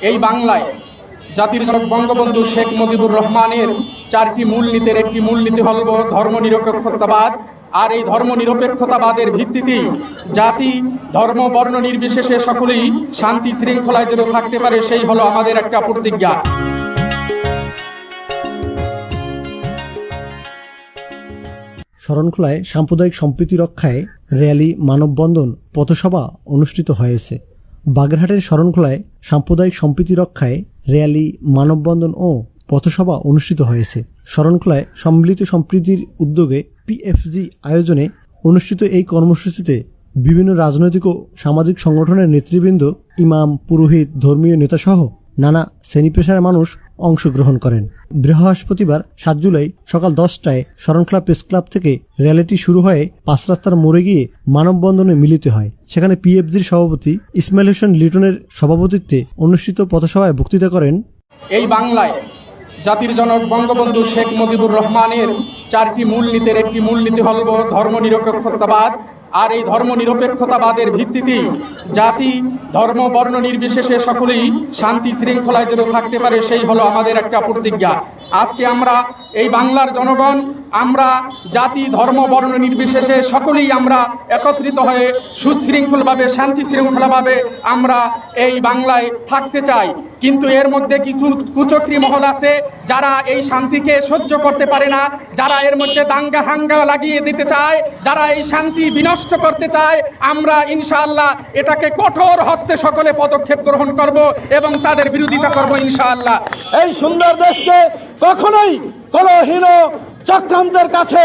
এই বাংলায় জাতির জনক বঙ্গবন্ধু শেখ মুজিবুর রহমানের চারটি মূলনীতির একটি মূলনীতি হল ধর্মনিরপেক্ষতাবাদ। আর এই ধর্মনিরপেক্ষতাবাদের ভিত্তিতেই জাতি, ধর্ম, বর্ণ নির্বিশেষে সকলেই শান্তি শৃঙ্খলায় যেন থাকতে পারে, সেই হলো আমাদের একটা প্রতিজ্ঞা। শরণখোলায় সাম্প্রদায়িক সম্প্রীতি রক্ষায় র্যালি, মানববন্ধন, পথসভা অনুষ্ঠিত হয়েছে। বাগেরহাটের শরণখোলায় সাম্প্রদায়িক সম্প্রীতি রক্ষায় র্যালি, মানববন্ধন ও পথসভা অনুষ্ঠিত হয়েছে। শরণখোলায় সম্মিলিত সম্প্রীতির উদ্যোগে পিএফজি আয়োজনে অনুষ্ঠিত এই কর্মসূচিতে বিভিন্ন রাজনৈতিক ও সামাজিক সংগঠনের নেতৃবৃন্দ, ইমাম, পুরোহিত, ধর্মীয় নেতাসহ নানা শ্রেণি পেশার মানুষ অংশগ্রহণ করেন। বৃহস্পতিবার সাত জুলাই সকাল দশটায় শরণখোলা প্রেস ক্লাব থেকে র্যালিটি শুরু হয়ে পাঁচ রাস্তার মোড়ে গিয়ে মানববন্ধনে মিলিত হয়। সেখানে পিএফজির সভাপতি ইসমাইল হোসেন লিটনের সভাপতিত্বে অনুষ্ঠিত পথসভায় বক্তৃতা করেন এই বাংলায় জাতির জনক বঙ্গবন্ধু শেখ মুজিবুর রহমানের চারটি মূলনীতির একটি মূলনীতি হল ধর্মনিরপেক্ষতাবাদ। আর এই ধর্ম নিরপেক্ষতাবাদের ভিত্তিতেই জাতি, ধর্ম, বর্ণ নির্বিশেষে সকলেই শান্তি শৃঙ্খলায় যেন থাকতে পারে, সেই হলো আমাদের একটা প্রতিজ্ঞা। আজকে আমরা এই বাংলার জনগণ, আমরা জাতি, ধর্ম, বর্ণ নির্বিশেষে সকলেই আমরা একত্রিত হয়ে সুশৃঙ্খলভাবে শান্তি শৃঙ্খলাভাবে আমরা এই বাংলায় থাকতে চাই। কিন্তু এর মধ্যে কিছু কুচক্রী মহল আছে যারা এই শান্তিকে সহ্য করতে পারে না, যারা এর মধ্যে দাঙ্গা হাঙ্গা লাগিয়ে দিতে চায়, যারা এই শান্তি বিনষ্ট করতে চায়। আমরা ইনশাআল্লাহ এটাকে কঠোর হস্তে সকলে পদক্ষেপ গ্রহণ করব এবং তাদের বিরোধিতা করব ইনশাআল্লাহ। এই সুন্দর দেশকে কখনোই কোনো হীন চক্রান্তের কাছে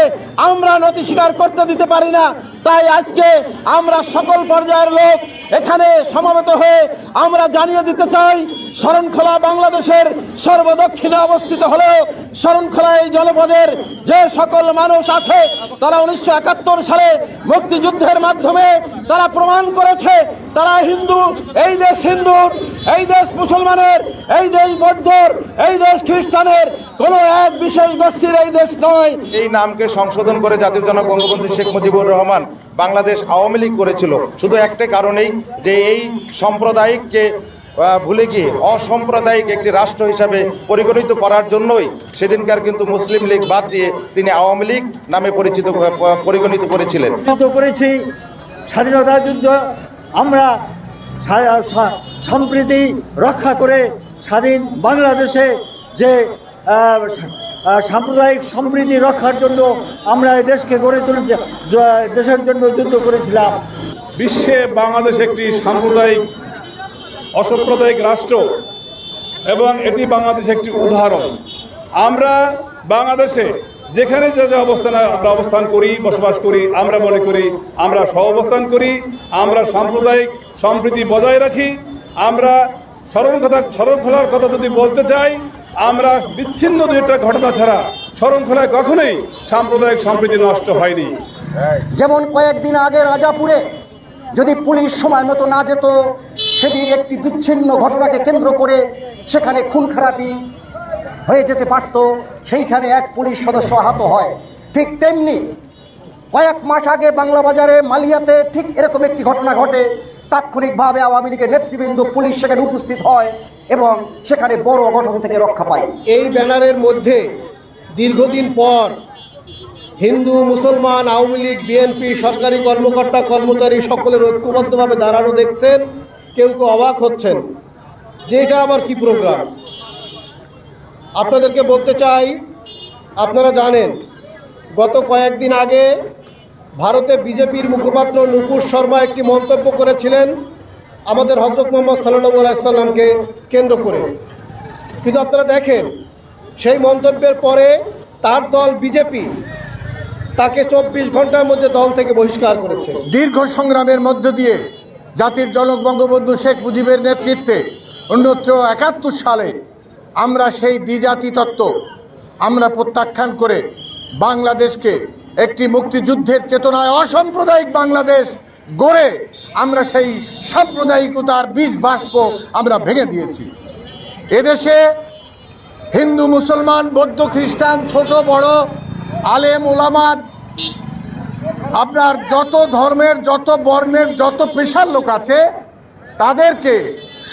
আমরা নতি স্বীকার করতে দিতে পারি না। তাই আজকে আমরা সকল পর্যায়ের লোক এখানে সমাবেত হয়ে আমরা জানিয়ে দিতে চাই শরণখোলা বাংলাদেশের সর্বদক্ষিণে অবস্থিত হলেও শরণখোলা এই জনপদের যে সকল মানুষ আছে, তারা উনিশশো একাত্তর সালে মুক্তিযুদ্ধের মাধ্যমে তারা প্রমাণ করেছে, তারা হিন্দু, এই দেশ হিন্দুর, এই দেশ মুসলমানের, এই দেশ বৌদ্ধর, এই দেশ খ্রিস্টানের, কোনো এক বিশেষ গোষ্ঠীর এই দেশ নয়। এই নামকে সংশোধন করে জাতির জনক বঙ্গবন্ধু শেখ মুজিবুর রহমান বাংলাদেশ আওয়ামী লীগ করেছিল। শুধু একটা কারণেই যে এই সাম্প্রদায়িককে ভুলে গিয়ে অসাম্প্রদায়িক একটি রাষ্ট্র হিসাবে পরিগণিত করার জন্যই সেদিনকার কিন্তু মুসলিম লীগ বাদ দিয়ে তিনি আওয়ামী লীগ নামে পরিচিত পরিগণিত করেছিলেন। করেছি। স্বাধীনতা যুদ্ধ আমরা সম্প্রীতি রক্ষা করে স্বাধীন বাংলাদেশে যে সাম্প্রদায়িক সম্প্রীতি রক্ষার জন্য আমরা এই দেশকে গড়ে তুলেছি দেশের জন্য যুদ্ধ করেছিলাম। বিশ্বে বাংলাদেশ একটি সাম্প্রদায়িক অসাম্প্রদায়িক রাষ্ট্র এবং এটি বাংলাদেশ একটি উদাহরণ। আমরা বাংলাদেশে যেখানে যে যে অবস্থানে আমরা অবস্থান করি, বসবাস করি, আমরা মনে করি, আমরা সহ অবস্থান করি, আমরা সাম্প্রদায়িক সম্প্রীতি বজায় রাখি, আমরা স্মরণ কথা, স্মরণ খোলার কথা যদি বলতে চাই, আমরা বিচ্ছিন্ন দু একটা ঘটনা ছাড়া স্মরণ খোলায় কখনোই সাম্প্রদায়িক সম্প্রীতি নষ্ট হয়নি। যেমন কয়েকদিন আগে রাজাপুরে যদি পুলিশ সময় মতো না যেত সেদিন একটি বিচ্ছিন্ন ঘটনাকে কেন্দ্র করে সেখানে খুন খারাপি হয়ে যেতে পারত, সেইখানে এক পুলিশ সদস্য আহত হয়। ঠিক তেমনি কয়েক মাস আগে বাংলা বাজারে মালিয়াতে ঠিক এরকম একটি ঘটনা ঘটে। তাৎক্ষণিকভাবে আওয়ামী লীগের নেতৃবৃন্দ পুলিশ সেখানে উপস্থিত হয় এবং সেখানে বড় অঘটন থেকে রক্ষা পায়। এই ব্যানারের মধ্যে দীর্ঘদিন পর হিন্দু, মুসলমান, আওয়ামী লীগ, বিএনপি, সরকারি কর্মকর্তা, কর্মচারী সকলের ঐক্যবদ্ধভাবে দাঁড়ানো দেখছেন। কেউ কেউ অবাক হচ্ছেন যে এটা আবার কি প্রোগ্রাম আপনাদেরকে বলতে চাই, আপনারা জানেন, গত কয়েকদিন আগে ভারতে বিজেপির মুখপাত্র নুপুর শর্মা একটি মন্তব্য করেছিলেন আমাদের হজরত মোহাম্মদ সাল্লাহ আলাইসাল্লামকে কেন্দ্র করে। কিন্তু আপনারা দেখেন, সেই মন্তব্যের পরে তার দল বিজেপি তাকে চব্বিশ ঘণ্টার মধ্যে দল থেকে বহিষ্কার করেছে। দীর্ঘ সংগ্রামের মধ্য দিয়ে জাতির জনক বঙ্গবন্ধু শেখ মুজিবের নেতৃত্বে উনিশশো একাত্তর সালে আমরা সেই দ্বিজাতি তত্ত্ব আমরা প্রত্যাখ্যান করে বাংলাদেশকে একটি মুক্তিযুদ্ধের চেতনায় অসাম্প্রদায়িক বাংলাদেশ গড়ে আমরা সেই সাম্প্রদায়িকতার বীজ বাষ্প আমরা ভেঙে দিয়েছি। এদেশে হিন্দু, মুসলমান, বৌদ্ধ, খ্রিস্টান, ছোট, বড়, আলেম ওলামাদ আপনার যত ধর্মের, যত বর্ণের, যত পেশার লোক আছে, তাদেরকে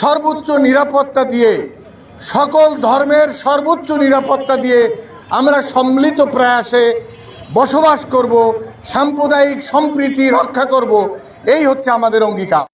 সর্বোচ্চ নিরাপত্তা দিয়ে, সকল ধর্মের সর্বোচ্চ নিরাপত্তা দিয়ে আমরা সম্মিলিত প্রয়াসে বসবাস করব, সাম্প্রদায়িক সম্প্রীতি রক্ষা করব। এই হচ্ছে আমাদের অঙ্গীকার।